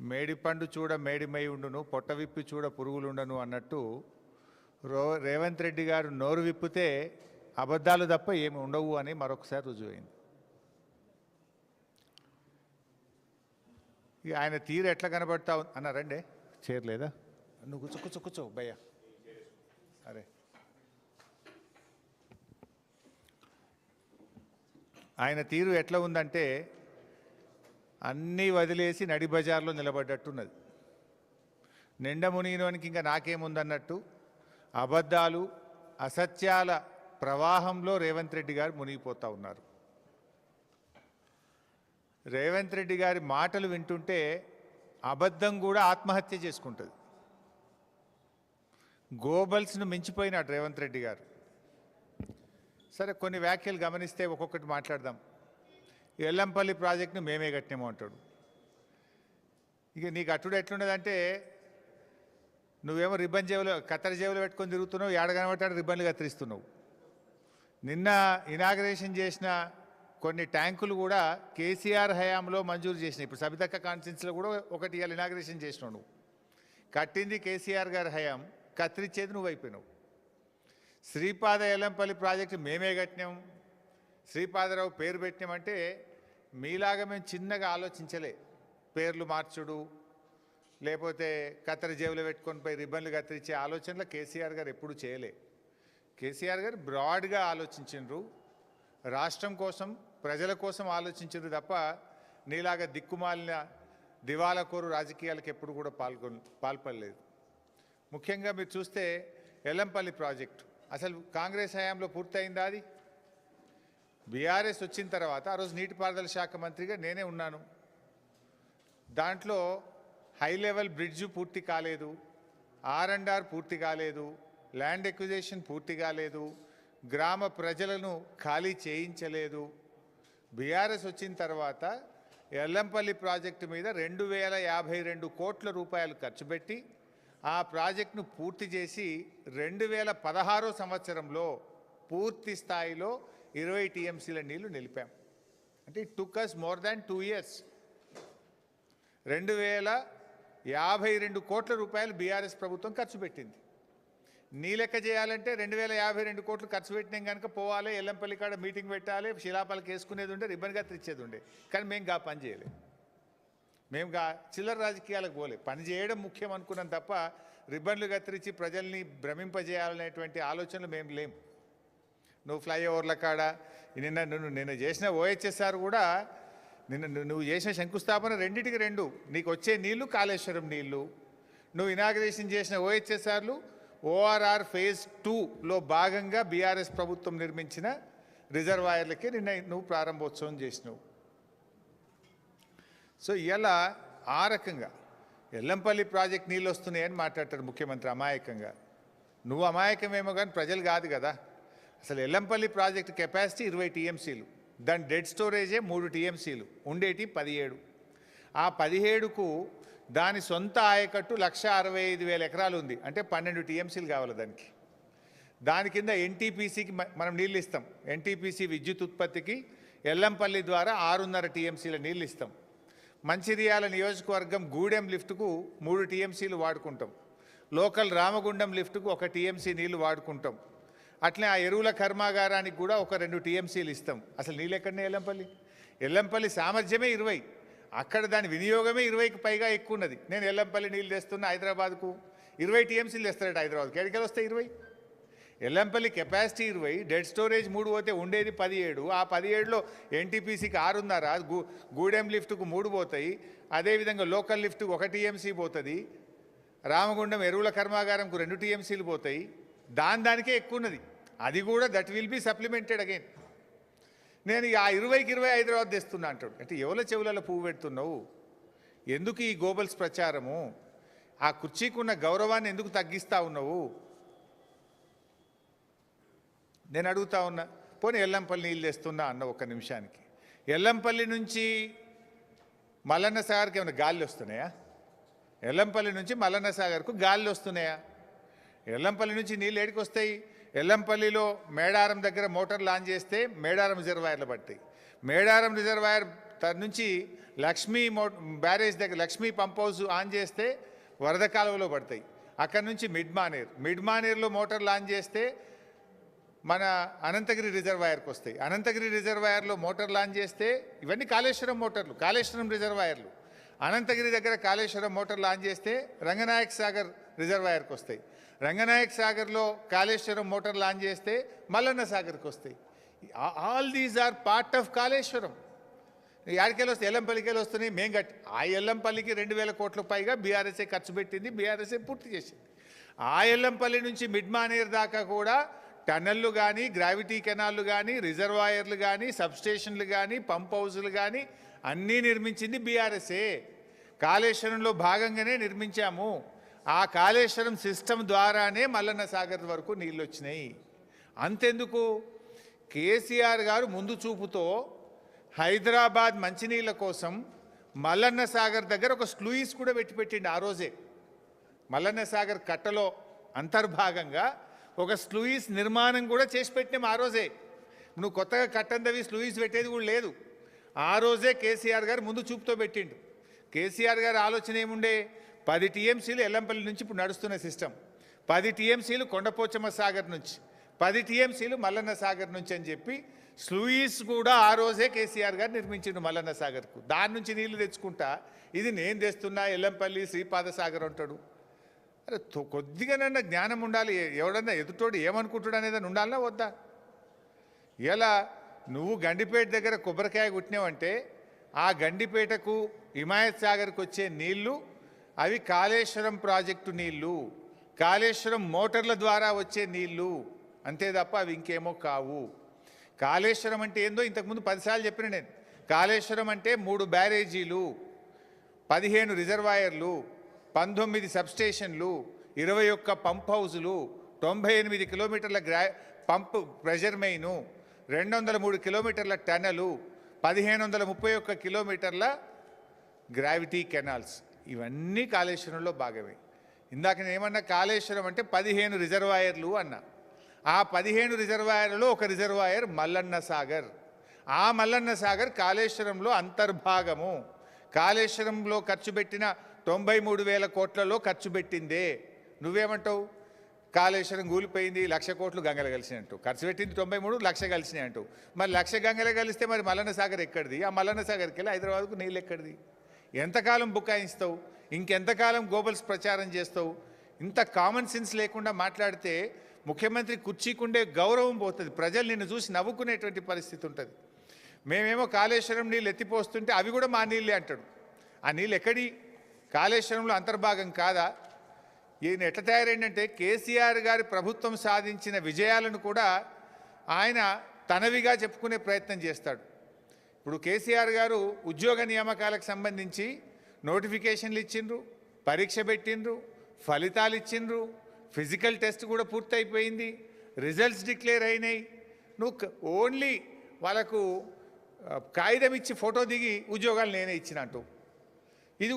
మేడిపండు చూడ మేడిమై ఉండును పొట్ట విప్పి చూడ పురుగులుండను అన్నట్టు రో రేవంత్ రెడ్డి గారు నోరు విప్పితే అబద్ధాలు తప్ప ఏమి ఉండవు అని మరొకసారి రుజువైంది ఇక ఆయన తీరు ఎట్లా కనబడతా ఉంది అన్నారండి చేరలేదా? నువ్వు కూర్చో కూర్చో కూర్చో భయ్యా. అరే. ఆయన తీరు ఎట్లా ఉందంటే అన్నీ వదిలేసి నడిబజార్లో నిలబడ్డట్టున్నది. నిండ మునిగినోనికి ఇంకా నాకేముందన్నట్టు అబద్ధాలు అసత్యాల ప్రవాహంలో రేవంత్ రెడ్డి గారు మునిగిపోతూ ఉన్నారు. రేవంత్ రెడ్డి గారి మాటలు వింటుంటే అబద్ధం కూడా ఆత్మహత్య చేసుకుంటుంది. గోబల్స్ను మించిపోయినాడు రేవంత్ రెడ్డి గారు. సరే కొన్ని వ్యాఖ్యలు గమనిస్తే ఒక్కొక్కటి మాట్లాడదాం. ఎల్లంపల్లి ప్రాజెక్టును మేమే కట్టినాము అంటాడు. ఇక నీకు అట్టుడు ఎట్లున్నదంటే నువ్వేమో రిబ్బన్ జేబులో కత్తర జేబులో పెట్టుకొని తిరుగుతున్నావు ఏడ కనబట్టాడు రిబ్బన్లు కత్తిరిస్తున్నావు. నిన్న ఇనాగ్రేషన్ చేసిన కొన్ని ట్యాంకులు కూడా కేసీఆర్ హయాంలో మంజూరు చేసినాయి. ఇప్పుడు సబితక్క కాన్స్టిట్యున్సీలో కూడా ఒకటి ఇవాళ ఇనాగ్రేషన్ చేసినావు నువ్వు. కట్టింది కేసీఆర్ గారి హయాం కత్తిరించేది నువ్వు అయిపోయినావు శ్రీపాద ఎల్లంపల్లి ప్రాజెక్టు మేమే కట్టినాం. శ్రీపాదరావు పేరు పెట్టినామంటే మీలాగా మేము చిన్నగా ఆలోచించలే. పేర్లు మార్చుడు లేకపోతే కత్తెర జేబులో పెట్టుకొని పోయి రిబ్బన్లు కత్తిరించే ఆలోచనలు కేసీఆర్ గారు ఎప్పుడు చేయలే. కేసీఆర్ గారు బ్రాడ్గా ఆలోచించిండ్రు. రాష్ట్రం కోసం ప్రజల కోసం ఆలోచించరు తప్ప నీలాగా దిక్కుమాలిన దివాలకోరు రాజకీయాలకు ఎప్పుడు కూడా పాల్గొన పాల్పడలేదు. ముఖ్యంగా మీరు చూస్తే ఎల్లంపల్లి ప్రాజెక్టు. అసలు కాంగ్రెస్ హయాంలో పూర్తయిందా అది? బీఆర్ఎస్ వచ్చిన తర్వాత ఆ రోజు నీటిపారుదల శాఖ మంత్రిగా నేనే ఉన్నాను. దాంట్లో హై లెవెల్ బ్రిడ్జ్ పూర్తి కాలేదు ఆర్ అండ్ ఆర్ పూర్తి కాలేదు ల్యాండ్ ఎక్విజేషన్ పూర్తి కాలేదు గ్రామ ప్రజలను ఖాళీ చేయించలేదు. బీఆర్ఎస్ వచ్చిన తర్వాత ఎల్లంపల్లి ప్రాజెక్టు మీద రెండు వేల యాభై రెండు కోట్ల రూపాయలు ఖర్చు పెట్టి ఆ ప్రాజెక్టును పూర్తి చేసి రెండు వేల పదహారో సంవత్సరంలో పూర్తి స్థాయిలో ఇరవై టీఎంసీల నీళ్ళు నిలిపాం. అంటే it took us more than two years రెండు వేల యాభై రెండు కోట్ల రూపాయలు బీఆర్ఎస్ ప్రభుత్వం ఖర్చు పెట్టింది. నీ లెక్క చేయాలంటే రెండు వేల యాభై రెండు కోట్లు ఖర్చు పెట్టినాం కనుక పోవాలి ఎల్లంపల్లి కాడ మీటింగ్ పెట్టాలి శిలాపాలకు వేసుకునేది ఉండే రిబ్బన్ కత్తిరించేది ఉండే. కానీ మేము గా పని చేయలేదు. మేము గా చిల్లర రాజకీయాలకు పోలే పని చేయడం ముఖ్యం అనుకున్నాం తప్ప రిబ్బన్లు కత్తిరించి ప్రజల్ని భ్రమింపజేయాలనేటువంటి ఆలోచనలు మేము లేము నువ్వు ఫ్లైఓవర్ల కాడ? నిన్న నువ్వు నిన్న చేసిన ఓహెచ్ఎస్ఆర్ కూడా నిన్న నువ్వు- నువ్వు చేసిన శంకుస్థాపన రెండింటికి రెండు. నీకు వచ్చే నీళ్ళు కాళేశ్వరం నీళ్ళు. నువ్వు ఇనాగ్రేషన్ చేసిన ఓహెచ్ఎస్ఆర్లు ఓఆర్ఆర్ ఫేజ్ టూలో భాగంగా బీఆర్ఎస్ ప్రభుత్వం నిర్మించిన రిజర్వాయర్లకే నిన్న నువ్వు ప్రారంభోత్సవం చేసినావు. సో ఇలా ఆ రకంగా ఎల్లంపల్లి ప్రాజెక్ట్ నీళ్ళు వస్తున్నాయని మాట్లాడతాడు ముఖ్యమంత్రి అమాయకంగా. నువ్వు అమాయకమేమో కానీ ప్రజలు కాదు కదా. అసలు ఎల్లంపల్లి ప్రాజెక్ట్ కెపాసిటీ ఇరవై టీఎంసీలు దాని డెడ్ స్టోరేజే మూడు టీఎంసీలు ఉండేటి పదిహేడు. ఆ పదిహేడుకు దాని సొంత ఆయకట్టు లక్ష అరవై ఐదు వేల ఎకరాలు ఉంది అంటే పన్నెండు టీఎంసీలు కావాలి దానికి. దాని కింద ఎన్టీపీసీకి మనం నీళ్ళు ఇస్తాం ఎన్టీపీసీ విద్యుత్ ఉత్పత్తికి ఎల్లంపల్లి ద్వారా ఆరున్నర టీఎంసీల నీళ్ళు ఇస్తాం మంచిర్యాల నియోజకవర్గం గూడెం లిఫ్ట్కు మూడు టీఎంసీలు వాడుకుంటాం. లోకల్ రామగుండం లిఫ్ట్కు ఒక టీఎంసీ నీళ్ళు వాడుకుంటాం. అట్లే ఆ ఎరువుల కర్మాగారానికి కూడా ఒక రెండు టీఎంసీలు ఇస్తాం. అసలు నీళ్ళు ఎక్కడనే ఎల్లంపల్లి? ఎల్లంపల్లి సామర్థ్యమే ఇరవై. అక్కడ దాని వినియోగమే ఇరవైకి పైగా ఎక్కువ ఉన్నది నేను ఎల్లంపల్లి నీళ్ళు తెస్తున్నా హైదరాబాద్కు ఇరవై టీఎంసీలు తెస్తారట హైదరాబాద్కి. ఎక్కడికి వస్తాయి ఇరవై? ఎల్లంపల్లి కెపాసిటీ ఇరవై డెడ్ స్టోరేజ్ మూడు పోతే ఉండేది పదిహేడు. ఆ పదిహేడులో ఎన్టీపీసీకి ఆరున్నర గూ గూడెం లిఫ్ట్కు మూడు పోతాయి. అదేవిధంగా లోకల్ లిఫ్ట్కు ఒక టీఎంసీ పోతుంది. రామగుండం ఎరువుల కర్మాగారంకు రెండు టీఎంసీలు పోతాయి. దాని దానికే ఎక్కువ ఉన్నది అది కూడా that will be supplemented again. నేను ఆ ఇరవైకి ఇరవై హైదరాబాద్ తెస్తున్నా అంటాడు. అంటే ఎవల చెవులలో పువ్వు పెడుతున్నావు? ఎందుకు ఈ గోబల్స్ ప్రచారము? ఆ కుర్చీకున్న గౌరవాన్ని ఎందుకు తగ్గిస్తా ఉన్నావు? నేను అడుగుతా ఉన్నా. పోనీ ఎల్లంపల్లి నీళ్ళు తెస్తున్నా అన్న ఒక్క నిమిషానికి. ఎల్లంపల్లి నుంచి మల్లన్న సాగర్కి ఏమైనా గాలి వస్తున్నాయా? ఎల్లంపల్లి నుంచి మల్లన్న సాగర్కు గాలి వస్తున్నాయా? ఎల్లంపల్లి నుంచి నీళ్ళు ఏడికి వస్తాయి ఎల్లంపల్లిలో మేడారం దగ్గర మోటార్ లాంచ్ చేస్తే మేడారం రిజర్వాయర్లు పడతాయి. మేడారం రిజర్వాయర్ తన నుంచి లక్ష్మీ మో బ్యారేజ్ దగ్గర లక్ష్మీ పంప్ హౌస్ ఆన్ చేస్తే వరద కాలువలో పడతాయి. అక్కడ నుంచి మిడ్మానేర్ మిడ్మానేర్లో మోటార్ లాంచ్ చేస్తే మన అనంతగిరి రిజర్వాయర్కి వస్తాయి. అనంతగిరి రిజర్వాయర్లో మోటార్ లాంచ్ చేస్తే ఇవన్నీ కాళేశ్వరం మోటార్లు కాళేశ్వరం రిజర్వాయర్లు. అనంతగిరి దగ్గర కాళేశ్వరం మోటార్ లాంచ్ చేస్తే రంగనాయక్ సాగర్ రిజర్వాయర్కి వస్తాయి రంగనాయక్ సాగర్లో కాళేశ్వరం మోటార్ లాంచ్ చేస్తే మల్లన్న సాగర్కి వస్తాయి all these are part of Kaleshwaram. యాడికెళ్ళి వస్తే ఎల్లంపల్లికెళ్ళి వస్తున్నాయి మేము కట్టి ఆ ఎల్లంపల్లికి రెండు వేల కోట్ల పైగా బీఆర్ఎస్ఏ ఖర్చు పెట్టింది బీఆర్ఎస్ఏ పూర్తి చేసింది. ఆ ఎల్లంపల్లి నుంచి మిడ్ మానేర్ దాకా కూడా టన్నళ్ళు కానీ గ్రావిటీ కెనాళ్ళు కానీ రిజర్వాయర్లు కానీ సబ్స్టేషన్లు కానీ పంప్ హౌజులు కానీ అన్నీ నిర్మించింది బీఆర్ఎస్ఏ. కాళేశ్వరంలో భాగంగానే నిర్మించాము. ఆ కాళేశ్వరం సిస్టమ్ ద్వారానే మల్లన్న సాగర్ వరకు నీళ్ళు వచ్చినాయి అంతెందుకు? కేసీఆర్ గారు ముందు చూపుతో హైదరాబాద్ మంచినీళ్ళ కోసం మల్లన్న సాగర్ దగ్గర ఒక స్లూయిస్ కూడా పెట్టి పెట్టిండు ఆ రోజే. మల్లన్న సాగర్ కట్టలో అంతర్భాగంగా ఒక స్లూయిస్ నిర్మాణం కూడా చేసి పెట్టినాం ఆ రోజే. నువ్వు కొత్తగా కట్టందవి స్లూయిస్ పెట్టేది కూడా లేదు. ఆ రోజే కేసీఆర్ గారు ముందు చూపుతో పెట్టిండు. కేసీఆర్ గారు ఆలోచన ఏముండే? పది టీఎంసీలు ఎల్లంపల్లి నుంచి ఇప్పుడు నడుస్తున్న సిస్టమ్. పది టీఎంసీలు కొండపోచమ్మ సాగర్ నుంచి పది టీఎంసీలు మల్లన్న సాగర్ నుంచి అని చెప్పి స్లూయిస్ కూడా ఆ రోజే కేసీఆర్ గారు నిర్మించిండు మల్లన్న సాగర్కు. దాని నుంచి నీళ్ళు తెచ్చుకుంటా ఇది నేను తెస్తున్నా ఎల్లంపల్లి శ్రీపాద సాగర్ అంటాడు. అరే తొ- కొద్దిగానన్నా జ్ఞానం ఉండాలి. ఎవడన్నా ఎదుటోడు ఏమనుకుంటాడు అనేది ఉండాలన్నా వద్దా? ఇలా నువ్వు గండిపేట దగ్గర కొబ్బరికాయ కుట్టినావంటే ఆ గండిపేటకు హిమాయత్ సాగర్కు వచ్చే నీళ్ళు అవి కాళేశ్వరం ప్రాజెక్టు నీళ్ళు కాళేశ్వరం మోటార్ల ద్వారా వచ్చే నీళ్ళు అంతే తప్ప అవి ఇంకేమో కావు. కాళేశ్వరం అంటే ఏందో ఇంతకుముందు పదిసార్లు చెప్పిన నేను. కాళేశ్వరం అంటే మూడు బ్యారేజీలు పదిహేను రిజర్వాయర్లు పంతొమ్మిది సబ్స్టేషన్లు ఇరవై ఒక్క పంప్ హౌజులు తొంభై ఎనిమిది కిలోమీటర్ల గ్రా పంప్ ప్రెషర్ మెయిను రెండు వందల మూడు కిలోమీటర్ల టనలు పదిహేను వందల ముప్పై ఒక్క కిలోమీటర్ల గ్రావిటీ కెనాల్స్. ఇవన్నీ కాళేశ్వరంలో భాగమే. ఇందాక నేనేమన్నా కాళేశ్వరం అంటే పదిహేను రిజర్వాయర్లు అన్నా. ఆ పదిహేను రిజర్వాయర్లలో ఒక రిజర్వాయర్ మల్లన్న సాగర్. ఆ మల్లన్న సాగర్ కాళేశ్వరంలో అంతర్భాగము. కాళేశ్వరంలో ఖర్చు పెట్టిన తొంభై మూడు వేల కోట్లలో ఖర్చు పెట్టిందే. నువ్వేమంటావు? కాళేశ్వరం కూలిపోయింది లక్ష కోట్లు గంగలు కలిసినట్టు ఖర్చు పెట్టింది తొంభై మూడు లక్ష కలిసినాయి అంటూ మరి లక్ష గంగలు కలిస్తే మరి మల్లన్న సాగర్ ఎక్కడిది? ఆ మల్లన్న సాగర్కి వెళ్ళి హైదరాబాద్కు నీళ్ళు ఎక్కడిది? ఎంతకాలం బుకాయిస్తావు ఇంకెంతకాలం గోబల్స్ ప్రచారం చేస్తావు? ఇంత కామన్ సెన్స్ లేకుండా మాట్లాడితే ముఖ్యమంత్రి కుర్చీకుండే గౌరవం పోతుంది. ప్రజలు నిన్ను చూసి నవ్వుకునేటువంటి పరిస్థితి ఉంటుంది. మేమేమో కాళేశ్వరం నీళ్ళు ఎత్తిపోస్తుంటే అవి కూడా మా నీళ్ళే అంటాడు. ఆ నీళ్ళు ఎక్కడి? కాళేశ్వరంలో అంతర్భాగం కాదా? ఈయన ఎట్లా తయారైందంటే కేసీఆర్ గారి ప్రభుత్వం సాధించిన విజయాలను కూడా ఆయన తనవిగా చెప్పుకునే ప్రయత్నం చేస్తాడు. ఇప్పుడు కేసీఆర్ గారు ఉద్యోగ నియామకాలకు సంబంధించి నోటిఫికేషన్లు ఇచ్చిండ్రు పరీక్ష పెట్టిండ్రు ఫలితాలు ఇచ్చిండ్రు ఫిజికల్ టెస్ట్ కూడా పూర్తయిపోయింది రిజల్ట్స్ డిక్లేర్ అయినాయి. నువ్వు ఓన్లీ వాళ్ళకు కాగితం ఇచ్చి ఫోటో దిగి ఉద్యోగాలు నేనే ఇచ్చినట్టు. ఇది కూడా